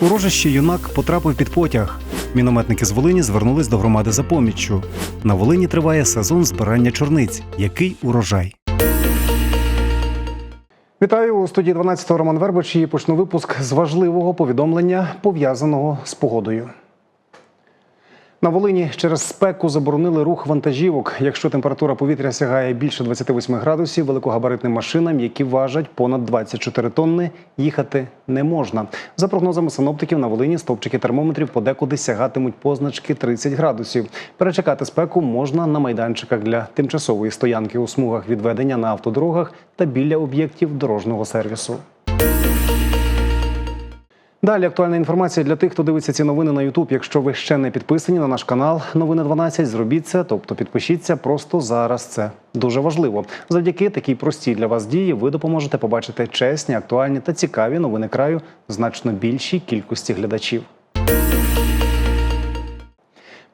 У рожищі юнак потрапив під потяг. Мінометники з Волині звернулись до громади за поміччю. На Волині триває сезон збирання чорниць. Який урожай? Вітаю у студії 12 Роман Вербич і почну випуск з важливого повідомлення, пов'язаного з погодою. На Волині через спеку заборонили рух вантажівок. Якщо температура повітря сягає більше 28 градусів, великогабаритним машинам, які важать понад 24 тонни, їхати не можна. За прогнозами синоптиків, на Волині стовпчики термометрів подекуди сягатимуть позначки 30 градусів. Перечекати спеку можна на майданчиках для тимчасової стоянки у смугах відведення на автодорогах та біля об'єктів дорожнього сервісу. Далі актуальна інформація для тих, хто дивиться ці новини на Ютуб. Якщо ви ще не підписані на наш канал Новини 12, зробіть це, тобто підпишіться просто зараз. Це дуже важливо. Завдяки такій простій для вас дії ви допоможете побачити чесні, актуальні та цікаві новини краю значно більшій кількості глядачів.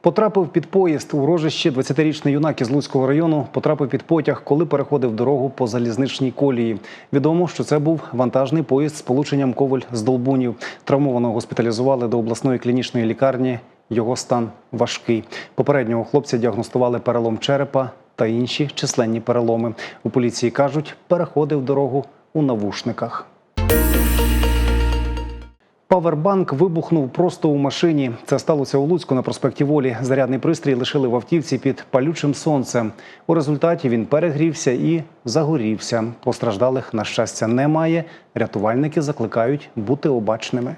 Потрапив під поїзд у рожище 20-річний юнак із Луцького району потрапив під потяг, коли переходив дорогу по залізничній колії. Відомо, що це був вантажний поїзд з полученням коваль з Долбунів. Травмованого госпіталізували до обласної клінічної лікарні. Його стан важкий. Попереднього хлопця діагностували перелом черепа та інші численні переломи. У поліції кажуть, переходив дорогу у навушниках. Павербанк вибухнув просто у машині. Це сталося у Луцьку на проспекті Волі. Зарядний пристрій лишили в автівці під палючим сонцем. У результаті він перегрівся і загорівся. Постраждалих, на щастя, немає. Рятувальники закликають бути обачними.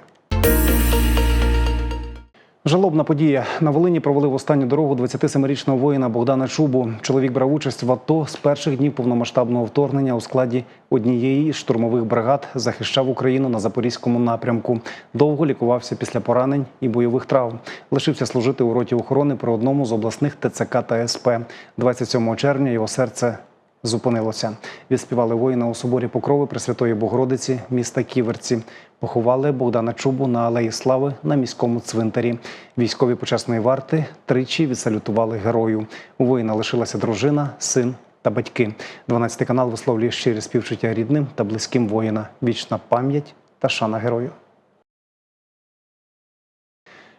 Жалобна подія на Волині провели в останню дорогу 27-річного воїна Богдана Чубу. Чоловік брав участь в АТО з перших днів повномасштабного вторгнення у складі однієї із штурмових бригад захищав Україну на запорізькому напрямку. Довго лікувався після поранень і бойових травм. Лишився служити у роті охорони при одному з обласних ТЦК та СП. 27 червня його серце зупинилося. Відспівали воїна у соборі Покрови Пресвятої Богородиці міста Ківерці. Поховали Богдана Чубу на Алеї Слави на міському цвинтарі. Військові почесної варти тричі відсалютували герою. У воїна лишилася дружина, син та батьки. 12 канал висловлює щирі співчуття рідним та близьким воїна. Вічна пам'ять та шана герою.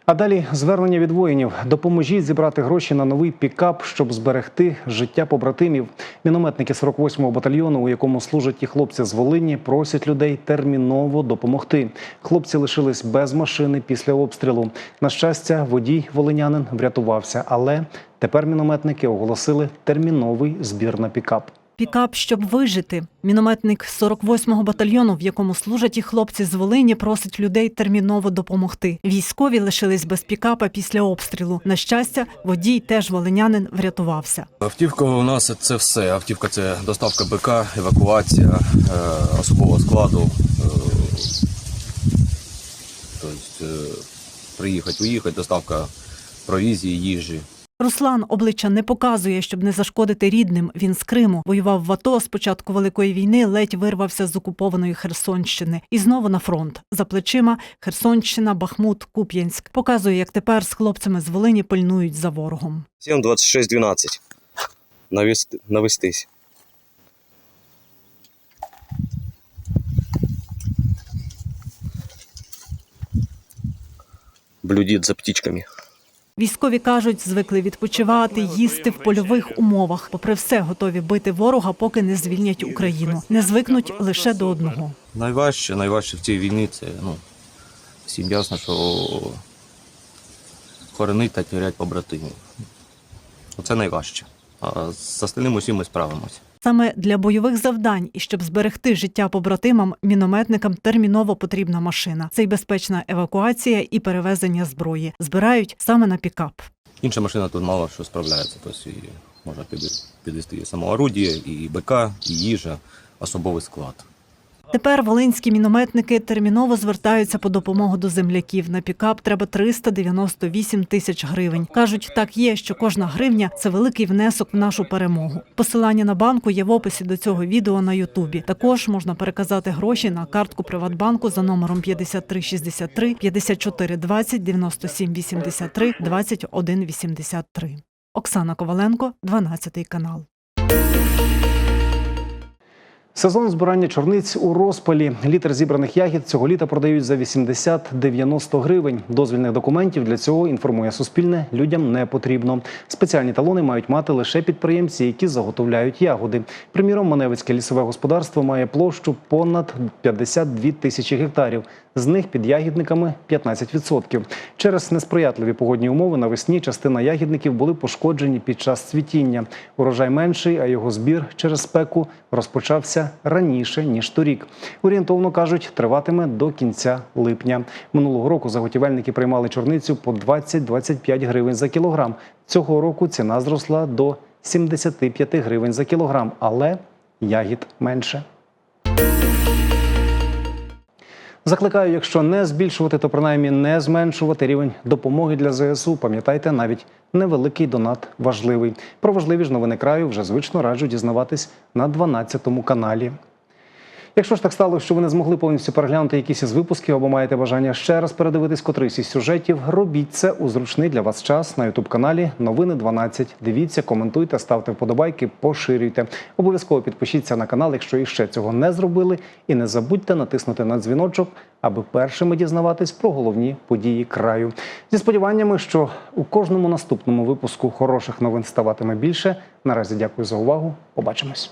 А далі звернення від воїнів. Допоможіть зібрати гроші на новий пікап, щоб зберегти життя побратимів. Мінометники 48-го батальйону, у якому служать ті хлопці з Волині, просять людей терміново допомогти. Хлопці лишились без машини після обстрілу. На щастя, водій волинянин врятувався, але тепер мінометники оголосили терміновий збір на пікап. Пікап, щоб вижити. Мінометник 48-го батальйону, в якому служать і хлопці з Волині, просить людей терміново допомогти. Військові лишились без пікапа після обстрілу. На щастя, водій теж волинянин врятувався. Автівка у нас це все. Автівка це доставка БК, евакуація е, особового складу. Е, тобто, е, приїхати, уїхати, доставка провізії, їжі. Руслан обличчя не показує, щоб не зашкодити рідним. Він з Криму воював в АТО з початку великої війни, ледь вирвався з окупованої Херсонщини і знову на фронт. За плечима Херсонщина, Бахмут, Куп'янськ. Показує, як тепер з хлопцями з Волині пильнують за ворогом. 7, 26, 12. Навести, навестись. Блюдит за птичками. Військові кажуть, звикли відпочивати, їсти в польових умовах. Попри все, готові бити ворога, поки не звільнять Україну. Не звикнуть лише до одного. Найважче, найважче в цій війні це ну, всім ясно, що хоронить та тірять побратимів. Це найважче. А з остальним усім ми справимося. Саме для бойових завдань і щоб зберегти життя побратимам, мінометникам терміново потрібна машина. Це й безпечна евакуація і перевезення зброї. Збирають саме на пікап. Інша машина тут мало що справляється. Тобто можна підвести і самоорудіє, і БК, і їжа, особовий склад. Тепер волинські мінометники терміново звертаються по допомогу до земляків. На пікап треба 398 тисяч гривень. кажуть, так є, що кожна гривня це великий внесок в нашу перемогу. Посилання на банку є в описі до цього відео на Ютубі. Також можна переказати гроші на картку Приватбанку за номером 5363 5420 9783 2183. Оксана Коваленко, 12 канал. Сезон збирання чорниць у розпалі. Літр зібраних ягід цього літа продають за 80-90 гривень. Дозвільних документів для цього інформує Суспільне. Людям не потрібно. Спеціальні талони мають мати лише підприємці, які заготовляють ягоди. Приміром, Маневицьке лісове господарство має площу понад 52 тисячі гектарів. З них під ягідниками 15%. Через несприятливі погодні умови навесні частина ягідників були пошкоджені під час цвітіння. Урожай менший, а його збір через спеку розпочався раніше ніж торік. Орієнтовно кажуть, триватиме до кінця липня. Минулого року заготівельники приймали чорницю по 20-25 гривень за кілограм. Цього року ціна зросла до 75 гривень за кілограм, але ягід менше. Закликаю, якщо не збільшувати, то принаймні не зменшувати рівень допомоги для ЗСУ. Пам'ятайте, навіть невеликий донат важливий. Про важливі ж новини краю вже звично раджу дізнаватись на 12 каналі. Якщо ж так стало, що ви не змогли повністю переглянути якісь із випусків або маєте бажання ще раз передивитись котрийсь із сюжетів, робіть це у зручний для вас час на Ютуб каналі Новини 12. Дивіться, коментуйте, ставте вподобайки, поширюйте. Обов'язково підпишіться на канал, якщо іще цього не зробили, і не забудьте натиснути на дзвіночок, аби першими дізнаватись про головні події краю. Зі сподіваннями, що у кожному наступному випуску хороших новин ставатиме більше. Наразі дякую за увагу. Побачимось.